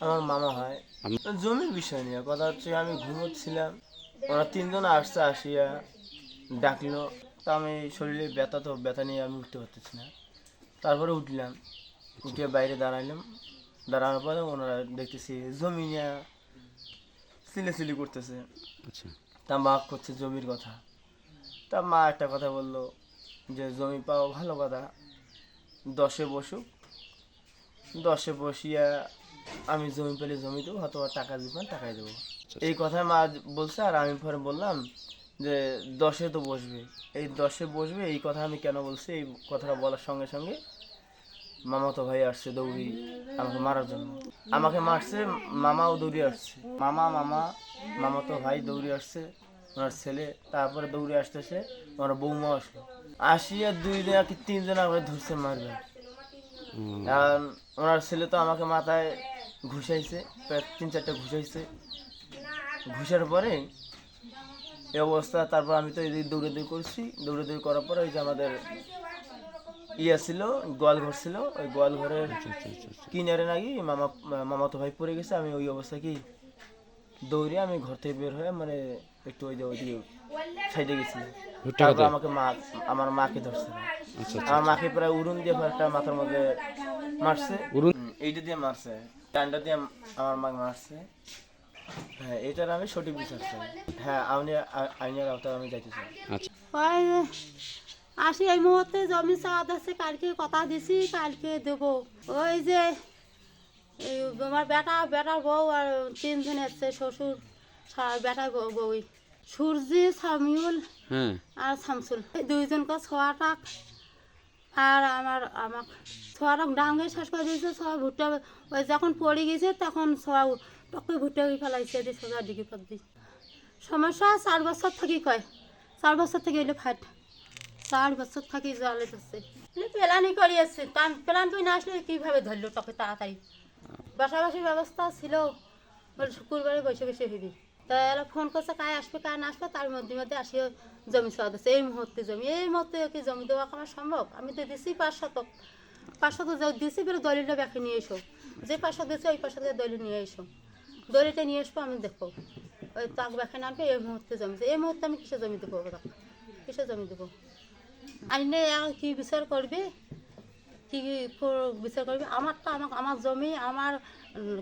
আমার মামা হয় জমির বিষয় নিয়ে কথা হচ্ছে আমি ঘুমোচ্ছিলাম। ওরা তিনজন আসছে আসিয়া ডাকলো। তা আমি শরীরে ব্যথা তো ব্যথা নিয়ে আমি উঠতে পারতেছি না। তারপরে উঠলাম। উঠে বাইরে দাঁড়াইলাম। দাঁড়ানোর পরে ওনারা দেখতেছি জমি নিয়ে সিলেসিলি করতেছে। আচ্ছা। তা মা করছে জমির কথা। তা মা একটা কথা বলল যে জমি পাওয়া ভালো কথা। দশে বসুক। দশে বসিয়া আমি জমি পেলে জমি দেবো হয়তো টাকা দিবেন টাকাই দেবো। এই কথা মা বলছে আর আমি পরে বললাম যে দশে তো বসবে। এই দশে বসবে এই কথা আমি কেন বলছি? এই কথাটা বলার সঙ্গে সঙ্গে মামাতো ভাই আসছে দৌড়ি আমাকে মারার জন্য। আমাকে মারছে মামাও দৌড়ে আসছে। মামা মামা মামাতো ভাই দৌড়ে আসছে ওনার ছেলে। তারপরে দৌড়ে আসতেছে ওনার বৌমা আসলো। আসিয়া দুই দিন কি তিন দিন আমাকে ধরছে মারবে। কারণ ওনার ছেলে তো আমাকে মাথায় ঘুষাইছে প্রায় তিন চারটে ঘুষাইছে ঘুষার পরে এই অবস্থা তারপর আমি তো এদিকে দৌড়ে দৌড়ি করছি। দৌড়ে দৌড়ি করার পরে ওই যে আমাদের ইয়ে ছিল গোয়াল ঘর ছিল ওই গোয়াল ঘরের আচ্ছা আচ্ছা আচ্ছা। কিনারে নাকি মামা মামা তো ভাই পড়ে গেছে। আমি ওই অবস্থা কি দৌড়ে আমি ঘর থেকে বের হয়ে মানে একটু ওই যে ওইদিকে সাইডে গেছি। তারপর আমাকে মা আমার মাকে ধরছে। আমার মাকে প্রায় উড়ুন দিয়ে একটা মাথার মধ্যে মারছে। উড়ুন? এইটা দিয়ে মারছে। ডান্ডা দিয়ে আমার মাকে মারছে। হ্যাঁ এটার আমি সঠিক বিচার চাই। হ্যাঁ আমি আ- আইনের আওতায় আমি যাইতে চাই। আচ্ছা। ওই আসি এই মুহূর্তে জমি চাওয়া আছে কালকে কথা দিছি কালকে দেব। ওই যে এই আমার বেটা বেটার বউ আর তিনজন এসছে শ্বশুর বউ বউই। সূর্যি সামিউল হ্যাঁ। আর শামসুল। এই দুইজনকে ছোয়াটাক আর আমার আমার ছোয়াটাক ডাঙ্গে শেষ করে দিয়েছে ছোয়া ভুট্টা ওই যখন পড়ে গেছে তখন ছোয়া টকে ভুট্টা ফেলাইছে দিয়ে সোজা ডিগি পর দি সমস্যা, চার বছর থাকি কয়, চার বছর থেকে এলে ফাট। চার বছর থাকি জলে যাচ্ছে প্ল্যানই করে এসছে তার প্ল্যান করে না আসলে কীভাবে ধরলো তোকে তাড়াতাড়ি? বাসাবাসির ব্যবস্থা ছিল, বলে শুক্রবারে বসে বসে হবি তা এরা ফোন করছে কায় আসবে কায় না আসবে, তার মধ্যে মধ্যে আসিও জমি সওয়া দিচ্ছে এই মুহূর্তে জমি, এই মুহূর্তে কি জমি দেওয়া আমার সম্ভব? আমি তো দিছি পাঁচ শতক পাঁচ শতক দিছি বেরো দলিলটা ব্যাকে নিয়ে এসো। যে পাঁচশো দিচ্ছে ওই পাঁচ পাঁচশো দলিল নিয়ে এসো। দলিলটা নিয়ে আসব, আমি দেখব ওই তাক ব্যাকে নামবে, এই মুহূর্তে জমি। এই মুহূর্তে আমি কিসে জমি দেবো ওরা কিসে জমি দেবো? আইনে কি বিচার করবে? কি বিচার করবে? আমারটা আমাকে আমার জমি, আমার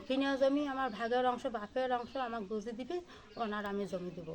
কিনা জমি আমার ভাগের অংশ বাপের অংশ আমার গুজে দিবে ওনার আমি জমি দেবো।